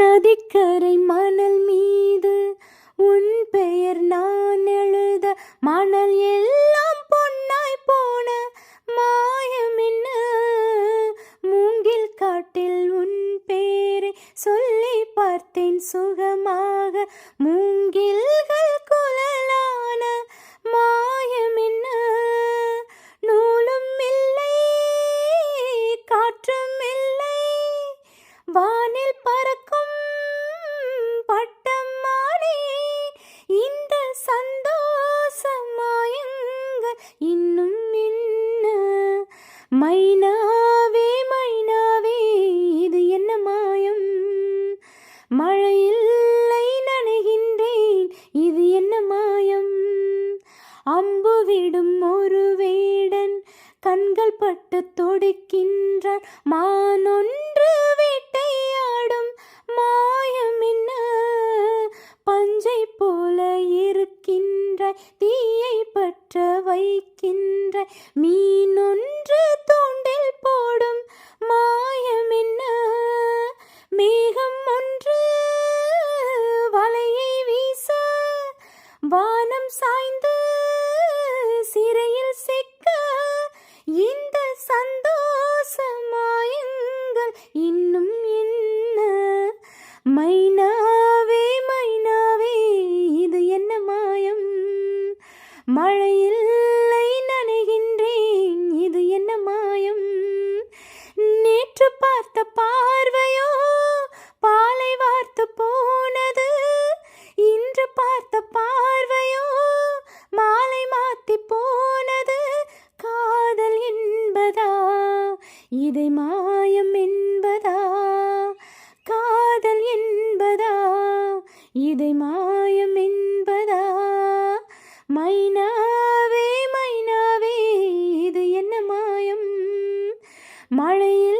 நதிக்கரை மணல் மீது உன் பெயர் நான் எழுத. மணல் எல்லாம் பொன்னாய் போன மாயம் என்ன? மூங்கில் காட்டில் உன் பேரை சொல்லி பார்த்தேன் சுகமாக. மூங்கில்கள் மைனாவே மைனாவே இது என்ன மாயம்? மழையில்லை நனைகின்றேன் இது என்ன மாயம்? அம்பு விடும் ஒரு வேடன் கண்கள் பட்டு தொடுக்கின்றான். மானொன்று வேட்டையாடும் மாயம் என்ன? பஞ்சை போல இருக்கின்ற தீயை பற்ற வைக்கின்ற மீன் வானம் சாய்ந்து சிறையில் சிக்க இந்த சந்தோஷமாயுங்கள் இன்னும் என்ன? மைனாவே மைனாவே இது என்ன மாயம்? மழையில் இதை மாயம் என்பதா? காதல் என்பதா? இதை மாயம் என்பதா? மைனாவே மைனாவே இது என்ன மாயம்? மழையில்